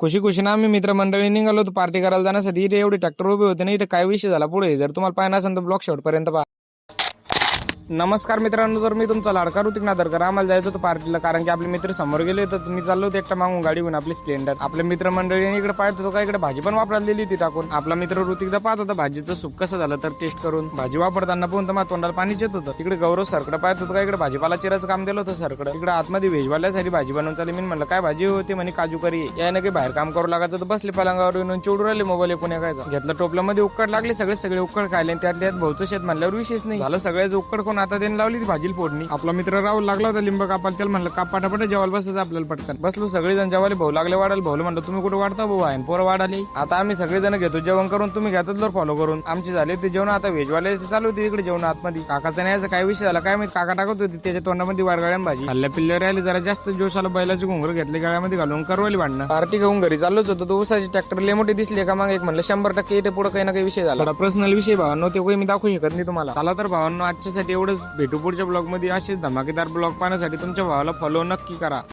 खुशी खुशीनं आम्ही मित्रमंडळी निघालो होतो पार्टी करायला जाण्यासाठी इथे एवढे ट्रॅक्टर उभे होते ना इथे काय विषय झाला पुढे? जर तुम्हाला पाहिजे असेल तर ब्लॉक शेवटपर्यंत पहा. नमस्कार मित्रांनो जर मी तुमचा लाडका ऋतिक नादरकर. आम्हाला जायचं होतं पार्टीला कारण की आपले मित्र समोर गेले तर मी चाललो होतो एकटा मागून गाडी घेऊन आपली स्प्लेंडर आपल्या मित्रमंडळीने इकडे पाहत होतो का इकडे भाजी पण वापरायला दिली होती टाकून. आपला मित्र ऋतिकदा पाहत होता भाजीचं सूप कसं झालं तर टेस्ट करून. भाजी वापरताना पण माझ्या तोंडाला पाणीच येत होतं. इकडे गौरव सरकडे पाहत होतं का इकडे भाजीपाला चिराचं काम दिलं होतं सरकडे. इकडे आतमध्ये व्हेजवाल्यासाठी भाजी बनवून चालली. मी म्हणलं काय भाजी होती म्हणे काजू करी याने काही बाहेर काम करू लागायचं तर बसले पलंगावर येऊन चिडू राहिले मोबाईल पुण्या एकायचा. घेतलं टोपल्यामध्ये उकड लागले सगळे सगळे उकड खायले आणि त्यात भाऊचं शेत म्हणल्यावर विशेष नाही. झालं सगळ्याच उकड कोण आता त्यांनी लावली ती भाजी फोडणी. आपला मित्र राहुल लागला होता लिंब कापाल त्याला म्हणलं काप पटापट जेवायला बसायचं आपल्याला पटकन. बसलो सगळेजण जेवायला. भाऊ लागले वाढायला. भाऊ म्हणलं तुम्ही कुठे वाढता भाऊ? आहे पोरं वाढाले आता आम्ही सगळेजण घेतो जेवण करून. तुम्ही घेतात फॉलो करून. आमचे झाले ते जेवण. आता व्हेजवाले चालू होते इकडे जेवण आतमध्ये. काकाचा नाही असं काय विषय झाला. काय माहिती? काका टाकत होती त्याच्या तोंडामध्ये वारगाळ्या भाजी. हल्ल्या पिल्ल्या राहिले. जरा जास्त जोश आला. बैलाचे घुंगर घेतले गळ्यामध्ये घालून करवली भांडणं. पार्टी घेऊन घरी चाललोच होतो. तो उसाची ट्रॅक्टर लेमोटी मोठी दिसली. का मग एक म्हणलं शंभर टक्के इथे पुढे काही ना काही विषय झाला. पर्सनल विषय भावांनो ते काही मी दाखवू शकत नाही तुम्हाला. चला तर भावांनो आजच्यासाठी एवढं एवढंच. भेटू पुढच्या ब्लॉग असेच धमाकेदार ब्लॉग पाहण्यासाठी तुमच्या भावाला फॉलो नक्की करा.